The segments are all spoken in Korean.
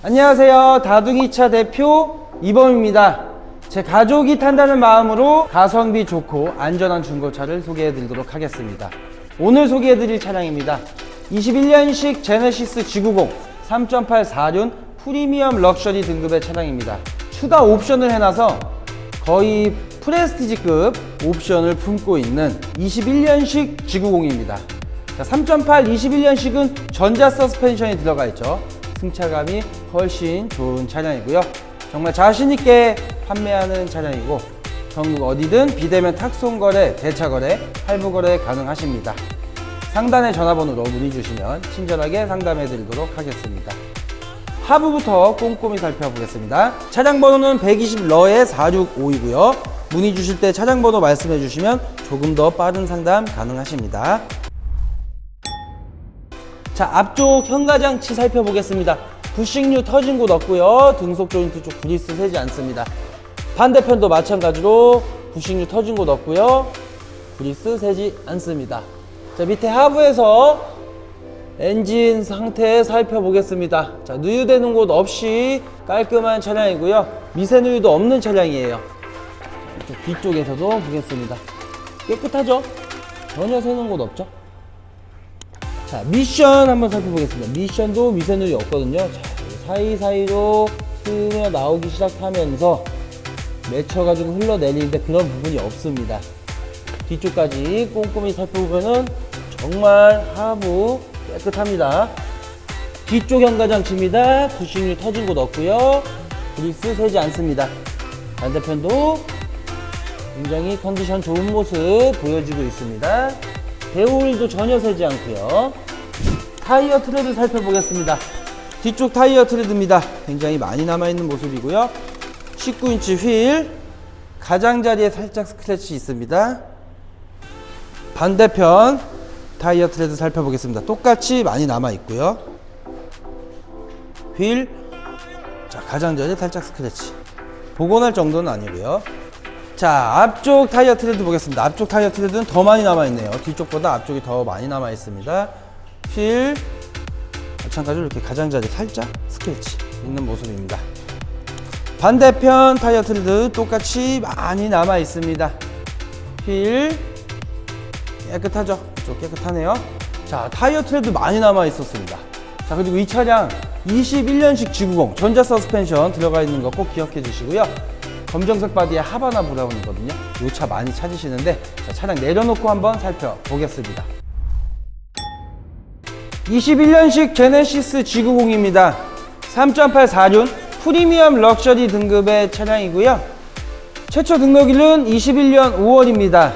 안녕하세요. 다둥이차 대표 이범입니다. 제 가족이 탄다는 마음으로 가성비 좋고 안전한 중고차를 소개해 드리도록 하겠습니다. 오늘 소개해 드릴 차량입니다. 21년식 제네시스 G90 3.8 4륜 프리미엄 럭셔리 등급의 차량입니다. 추가 옵션을 해놔서 거의 프레스티지급 옵션을 품고 있는 21년식 G90입니다. 3.8 21년식은 전자 서스펜션이 들어가 있죠. 승차감이 훨씬 좋은 차량이고요. 정말 자신있게 판매하는 차량이고 전국 어디든 비대면 탁송 거래, 대차 거래, 할부 거래 가능하십니다. 상단의 전화번호로 문의 주시면 친절하게 상담해 드리도록 하겠습니다. 하부부터 꼼꼼히 살펴보겠습니다. 차량 번호는 120러의 465이고요. 문의 주실 때 차량 번호 말씀해 주시면 조금 더 빠른 상담 가능하십니다. 자, 앞쪽 현가장치 살펴보겠습니다. 부식류 터진 곳 없고요. 등속 조인트 쪽 그리스 새지 않습니다. 반대편도 마찬가지로 부식류 터진 곳 없고요. 그리스 새지 않습니다. 자, 밑에 하부에서 엔진 상태 살펴보겠습니다. 자, 누유되는 곳 없이 깔끔한 차량이고요. 미세 누유도 없는 차량이에요. 이쪽 뒤쪽에서도 보겠습니다. 깨끗하죠? 전혀 새는 곳 없죠? 자, 미션 한번 살펴보겠습니다. 미션도 미세 누유 없거든요. 자, 사이사이로 스며 나오기 시작하면서 맺혀가지고 흘러내리는데 그런 부분이 없습니다. 뒤쪽까지 꼼꼼히 살펴보면은 정말 하부 깨끗합니다. 뒤쪽 현가장치입니다. 부식류 터진 곳 없고요. 그리스 새지 않습니다. 반대편도 굉장히 컨디션 좋은 모습 보여주고 있습니다. 배우일도 전혀 새지 않고요. 타이어 트레드 살펴보겠습니다. 뒤쪽 타이어 트레드입니다. 굉장히 많이 남아있는 모습이고요. 19인치 휠, 가장자리에 살짝 스크래치 있습니다. 반대편 타이어 트레드 살펴보겠습니다. 똑같이 많이 남아 있고요. 휠, 자 가장자리에 살짝 스크래치. 복원할 정도는 아니고요. 자 앞쪽 타이어 트레드 보겠습니다. 앞쪽 타이어 트레드는 더 많이 남아 있네요. 뒤쪽보다 앞쪽이 더 많이 남아 있습니다. 휠, 마찬가지로 이렇게 가장자리 살짝 스크래치 있는 모습입니다. 반대편 타이어 트레드 똑같이 많이 남아 있습니다. 휠 깨끗하죠? 좀 깨끗하네요. 자, 타이어 트레드 많이 남아 있었습니다. 자, 그리고 이 차량 21년식 G90 전자 서스펜션 들어가 있는 거 꼭 기억해 주시고요. 검정색 바디에 하바나 브라운이거든요. 이 차 많이 찾으시는데 자, 차량 내려놓고 한번 살펴보겠습니다. 21년식 제네시스 G90입니다. 3.8 4륜 프리미엄 럭셔리 등급의 차량이고요. 최초 등록일은 21년 5월입니다.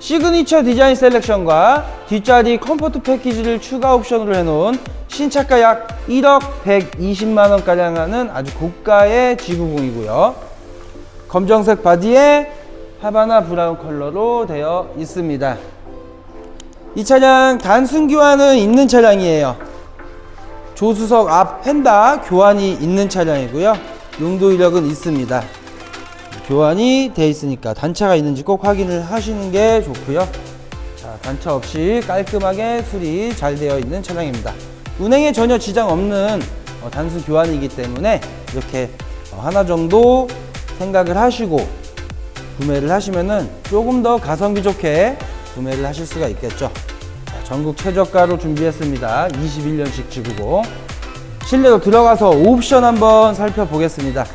시그니처 디자인 셀렉션과 뒷자리 컴포트 패키지를 추가 옵션으로 해놓은 신차가 약 1억 120만원가량 하는 아주 고가의 G90이고요. 검정색 바디에 하바나 브라운 컬러로 되어 있습니다. 이 차량 단순 교환은 있는 차량이에요. 조수석 앞 펜다 교환이 있는 차량이고요. 용도 이력은 있습니다. 교환이 돼 있으니까 단차가 있는지 꼭 확인을 하시는 게 좋고요. 자, 단차 없이 깔끔하게 수리 잘 되어 있는 차량입니다. 운행에 전혀 지장 없는 어, 단순 교환이기 때문에 이렇게 어, 하나 정도 생각을 하시고 구매를 하시면은 조금 더 가성비 좋게 구매를 하실 수가 있겠죠. 자, 전국 최저가로 준비했습니다. 21년식 G90. 실내로 들어가서 옵션 한번 살펴보겠습니다.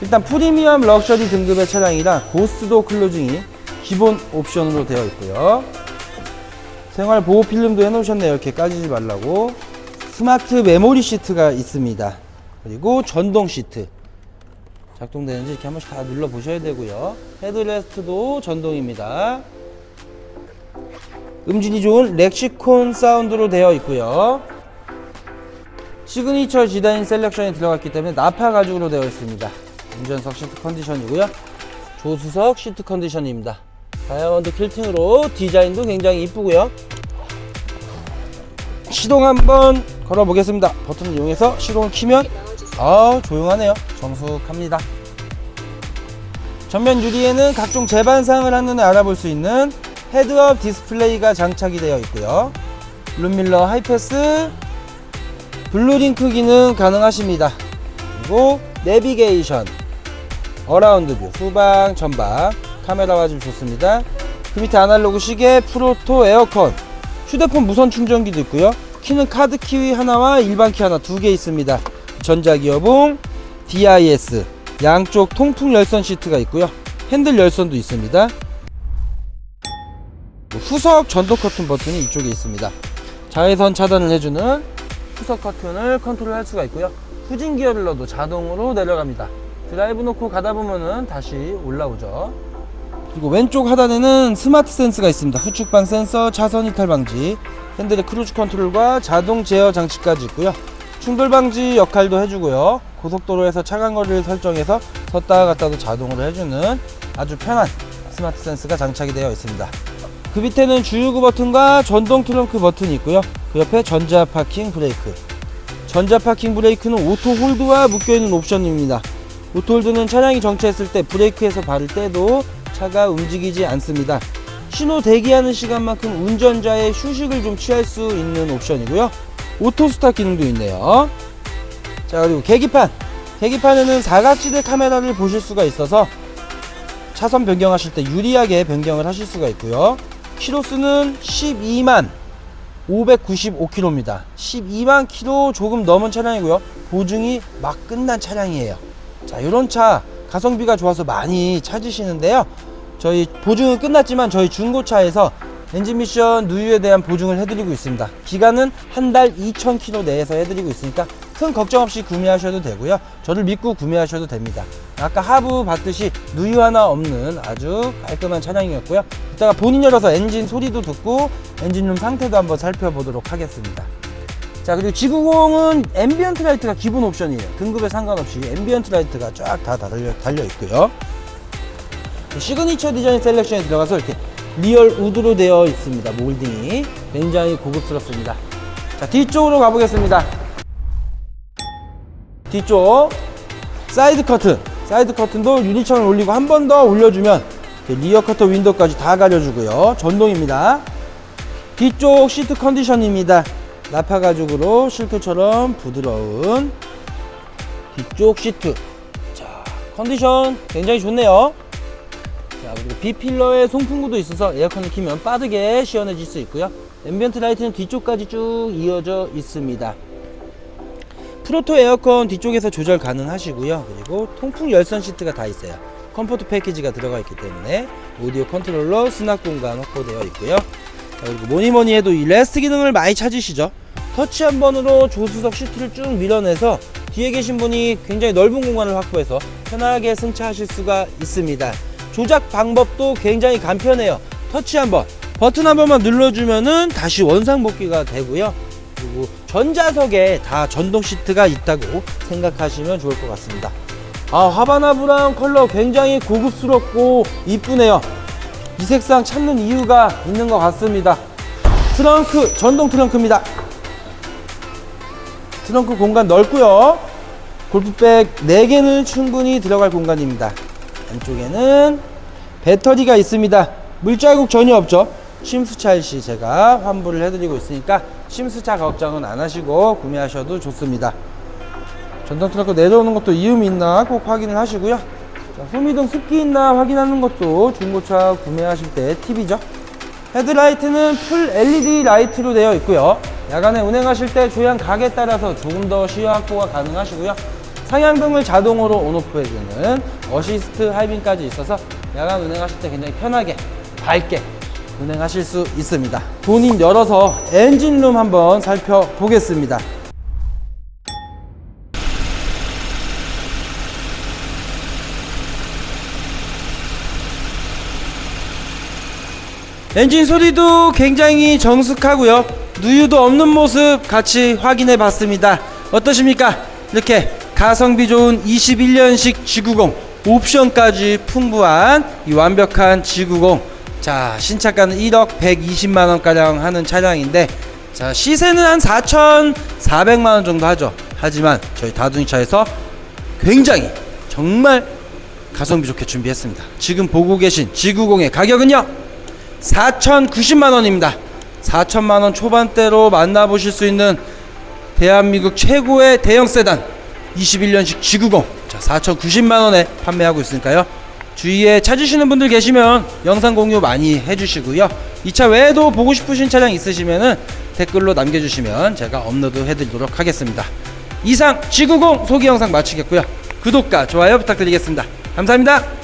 일단 프리미엄 럭셔리 등급의 차량이라 고스트도 클로징이 기본 옵션으로 되어 있고요. 생활 보호 필름도 해놓으셨네요. 이렇게 까지지 말라고. 스마트 메모리 시트가 있습니다. 그리고 전동 시트. 작동되는지 이렇게 한 번씩 다 눌러 보셔야 되고요. 헤드레스트도 전동입니다. 음질이 좋은 렉시콘 사운드로 되어 있고요. 시그니처 디자인 셀렉션이 들어갔기 때문에 나파 가죽으로 되어 있습니다. 운전석 시트 컨디션이고요. 조수석 시트 컨디션입니다. 다이아몬드 킬팅으로 디자인도 굉장히 이쁘고요. 시동 한번 걸어 보겠습니다. 버튼을 이용해서 시동을 키면 아 조용하네요. 정숙합니다. 전면 유리에는 각종 재반상을 한눈에 알아볼 수 있는 헤드업 디스플레이가 장착이 되어 있고요. 룸밀러 하이패스, 블루링크 기능 가능하십니다. 그리고 내비게이션, 어라운드 뷰, 후방, 전방, 카메라 화질 좋습니다. 그 밑에 아날로그 시계, 프로토 에어컨, 휴대폰 무선 충전기도 있고요. 키는 카드 키 하나와 일반 키 하나 두 개 있습니다. 전자기어봉, DIS, 양쪽 통풍 열선 시트가 있고요. 핸들 열선도 있습니다. 후석 전동 커튼 버튼이 이쪽에 있습니다. 자외선 차단을 해주는 후석 커튼을 컨트롤할 수가 있고요. 후진 기어를 넣어도 자동으로 내려갑니다. 드라이브 놓고 가다 보면은 다시 올라오죠. 그리고 왼쪽 하단에는 스마트 센스가 있습니다. 후측방 센서, 차선 이탈 방지, 핸들의 크루즈 컨트롤과 자동 제어 장치까지 있고요. 충돌 방지 역할도 해주고요. 고속도로에서 차간 거리를 설정해서 섰다 갔다도 자동으로 해주는 아주 편한 스마트 센스가 장착이 되어 있습니다. 그 밑에는 주유구 버튼과 전동 트렁크 버튼이 있고요. 그 옆에 전자 파킹 브레이크. 전자 파킹 브레이크는 오토 홀드와 묶여 있는 옵션입니다. 오토 홀드는 차량이 정체했을 때 브레이크에서 발을 떼도 차가 움직이지 않습니다. 신호 대기하는 시간만큼 운전자의 휴식을 좀 취할 수 있는 옵션이고요. 오토 스타트 기능도 있네요. 자 그리고 계기판. 계기판에는 사각지대 카메라를 보실 수가 있어서 차선 변경하실 때 유리하게 변경을 하실 수가 있고요. 키로수는 12만 595km입니다. 12만 킬로 조금 넘은 차량이고요. 보증이 막 끝난 차량이에요. 자, 이런 차 가성비가 좋아서 많이 찾으시는데요. 저희 보증은 끝났지만 저희 중고차에서 엔진 미션 누유에 대한 보증을 해드리고 있습니다. 기간은 한 달 2,000km 내에서 해드리고 있으니까 큰 걱정 없이 구매하셔도 되고요. 저를 믿고 구매하셔도 됩니다. 아까 하부 봤듯이 누유 하나 없는 아주 깔끔한 차량이었고요. 이따가 본인 열어서 엔진 소리도 듣고 엔진룸 상태도 한번 살펴보도록 하겠습니다. 자 그리고 지구공은 앰비언트 라이트가 기본 옵션이에요. 등급에 상관없이 앰비언트 라이트가 쫙 다 달려, 달려 있고요. 시그니처 디자인 셀렉션에 들어가서 이렇게 리얼 우드로 되어 있습니다. 몰딩이 굉장히 고급스럽습니다. 자 뒤쪽으로 가보겠습니다. 뒤쪽 사이드 커튼 사이드 커튼도 유리창을 올리고 한 번 더 올려주면 리어 커터 윈도우까지 다 가려주고요 전동입니다 뒤쪽 시트 컨디션입니다 나파 가죽으로 실크처럼 부드러운 뒤쪽 시트 자 컨디션 굉장히 좋네요 자 그리고 B필러에 송풍구도 있어서 에어컨을 키면 빠르게 시원해질 수 있고요 앰비언트 라이트는 뒤쪽까지 쭉 이어져 있습니다 프로토 에어컨 뒤쪽에서 조절 가능하시고요. 그리고 통풍 열선 시트가 다 있어요. 컴포트 패키지가 들어가 있기 때문에 오디오 컨트롤러 수납 공간 확보되어 있고요. 자, 그리고 뭐니 뭐니 해도 이 레스트 기능을 많이 찾으시죠. 터치 한 번으로 조수석 시트를 쭉 밀어내서 뒤에 계신 분이 굉장히 넓은 공간을 확보해서 편하게 승차하실 수가 있습니다. 조작 방법도 굉장히 간편해요. 터치 한 번, 버튼 한 번만 눌러주면은 다시 원상복귀가 되고요. 그리고 전자석에 다 전동 시트가 있다고 생각하시면 좋을 것 같습니다. 아, 하바나 브라운 컬러 굉장히 고급스럽고 이쁘네요. 이 색상 찾는 이유가 있는 것 같습니다. 트렁크, 전동 트렁크입니다. 트렁크 공간 넓고요. 골프백 4개는 충분히 들어갈 공간입니다. 안쪽에는 배터리가 있습니다. 물자국 전혀 없죠. 심수차 시 제가 환불을 해드리고 있으니까 심수차 걱정은 안 하시고 구매하셔도 좋습니다. 전동 트렁크 내려오는 것도 이음이 있나 꼭 확인을 하시고요. 자, 소미등 습기 있나 확인하는 것도 중고차 구매하실 때 팁이죠. 헤드라이트는 풀 LED 라이트로 되어 있고요. 야간에 운행하실 때 조향 각에 따라서 조금 더 시야 확보가 가능하시고요. 상향등을 자동으로 온오프 해주는 어시스트 하이빙까지 있어서 야간 운행하실 때 굉장히 편하게 밝게 운행하실 수 있습니다. 본인 열어서 엔진룸 한번 살펴보겠습니다. 엔진 소리도 굉장히 정숙하고요. 누유도 없는 모습 같이 확인해 봤습니다. 어떠십니까? 이렇게 가성비 좋은 21년식 G90 옵션까지 풍부한 이 완벽한 G90 자 신차가는 1억 120만 원 가량 하는 차량인데 자 시세는 한 4,400만 원 정도 하죠. 하지만 저희 다둥이차에서 굉장히 정말 가성비 좋게 준비했습니다. 지금 보고 계신 G90의 가격은요 4,090만 원입니다. 4천만 원 초반대로 만나보실 수 있는 대한민국 최고의 대형 세단 21년식 G90 자 4,090만 원에 판매하고 있으니까요. 주위에 찾으시는 분들 계시면 영상 공유 많이 해주시고요. 이 차 외에도 보고 싶으신 차량 있으시면은 댓글로 남겨주시면 제가 업로드 해드리도록 하겠습니다. 이상 G90 소개 영상 마치겠고요. 구독과 좋아요 부탁드리겠습니다. 감사합니다.